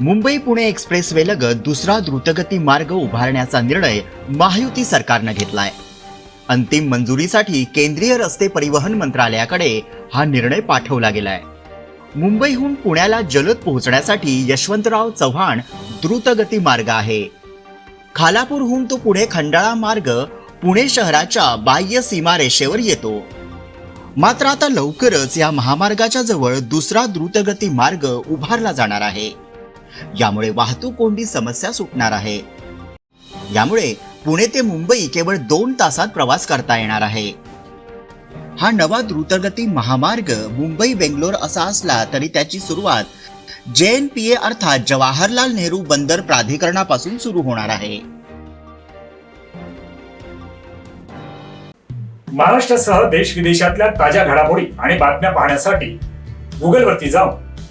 मुंबई पुणे एक्सप्रेसवेलगत दुसरा द्रुतगती मार्ग उभारण्याचा निर्णय महायुती सरकारनं घेतलाय. अंतिम मंजुरीसाठी केंद्रीय रस्ते परिवहन मंत्रालयाकडे हा निर्णय पाठवला गेलाय. मुंबईहून पुण्याला जलद पोहोचण्यासाठी यशवंतराव चव्हाण द्रुतगती मार्ग आहे. खालापूरहून तो पुढे खंडाळा मार्ग पुणे शहराच्या बाह्य सीमारेषेवर येतो. मात्र आता लवकरच या महामार्गाच्या जवळ दुसरा द्रुतगती मार्ग उभारला जाणार आहे. यामुळे वाहतूक कोंडी समस्या सुटणार आहे. यामुळे पुणे ते मुंबई केवळ दोन तासात प्रवास करता येणार आहे. हा नवा द्रुतगती महामार्ग मुंबई बेंगलोर असा असला तरी त्याची सुरुवात जे एन पी ए अर्थात जवाहरलाल नेहरू बंदर प्राधिकरणापासून सुरू होणार आहे. महाराष्ट्रासह देश विदेशातल्या ताज्या घडामोडी आणि बातम्या पाहण्यासाठी गुगलवरती जाऊन